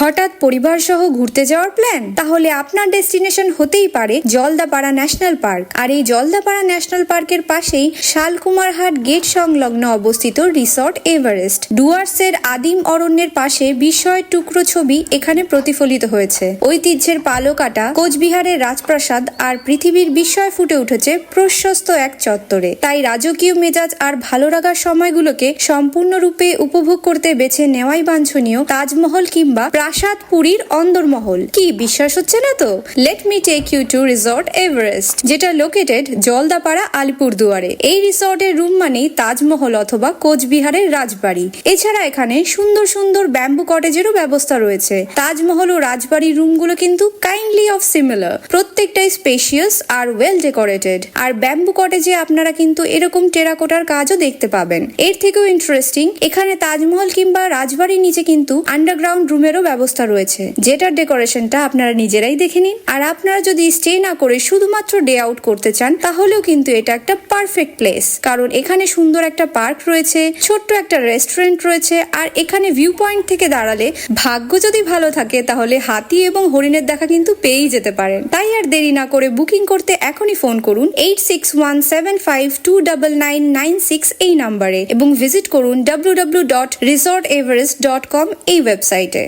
হঠাৎ পরিবার সহ ঘুরতে যাওয়ার প্ল্যান তাহলে আপনার ডেস্টিনেশন হতেই পারে জলদাপাড়া ন্যাশনাল পার্ক। আর এই জলদাপাড়া ন্যাশনাল পার্কের পাশেই শালকুমারহাট গেট সংলগ্ন অবস্থিত রিসর্ট এভারেস্ট। ডুয়ার্সের আদিম অরণ্যের পাশে বিস্ময়ের টুকরো ছবি এখানে প্রতিফলিত হয়েছে। ঐতিহ্যের পালো কাটা কোচবিহারের রাজপ্রাসাদ আর পৃথিবীর বিস্ময় ফুটে উঠেছে প্রশস্ত এক চত্বরে। তাই রাজকীয় মেজাজ আর ভালো লাগার সময়গুলোকে সম্পূর্ণরূপে উপভোগ করতে বেছে নেওয়াই বাঞ্ছনীয় তাজমহল কিংবা প্রাসাদ পুরীর অন্দরমহল। কি বিশ্বাস হচ্ছে না তো? Let me take you to resort Everest যেটা লোকেটেড জলদাপাড়া আলিপুরদুয়ারে। এই রিসর্টের রুম মানেই তাজমহল অথবা কোচবিহারের রাজবাড়ি। এছাড়া এখানে সুন্দর সুন্দর ব্যাম্বু কটেজেরও ব্যবস্থা রয়েছে। তাজমহল ও রাজবাড়ির রুমগুলো কিন্তু কাইন্ডলি অফ সিমিলার প্রত্যেকটাই স্পেশিয়াস আর ওয়েল ডেকোরেটেড আর ব্যাম্বু কটেজে আপনারা কিন্তু এরকম টেরাকোটার কাজও দেখতে পাবেন। এর থেকেও ইন্টারেস্টিং এখানে তাজমহল কিংবা রাজবাড়ির নিচে কিন্তু আন্ডারগ্রাউন্ড রুমেরও ব্যবস্থা রয়েছে। যেটার ডেকোরেশনটা আপনারা নিজেরাই দেখে নিন। আর আপনারা যদি স্টে না করে শুধুমাত্র ডে আউট করতে চান, তাহলেও কিন্তু এটা একটা পারফেক্ট প্লেস। কারণ এখানে সুন্দর একটা পার্ক রয়েছে, ছোট্ট একটা রেস্টুরেন্ট রয়েছে, আর এখানে ভিউ পয়েন্ট থেকে দাঁড়ালে ভাগ্য যদি ভালো থাকে, তাহলে হাতি এবং হরিণের দেখা কিন্তু পেয়েই যেতে পারেন। তাই আর দেরি না করে বুকিং করতে এখনই ফোন করুন eight six one seven five two double nine nine six এই নাম্বারে। এবং ভিজিট করুন W W dot resort Everest dot com এই ওয়েবসাইটে।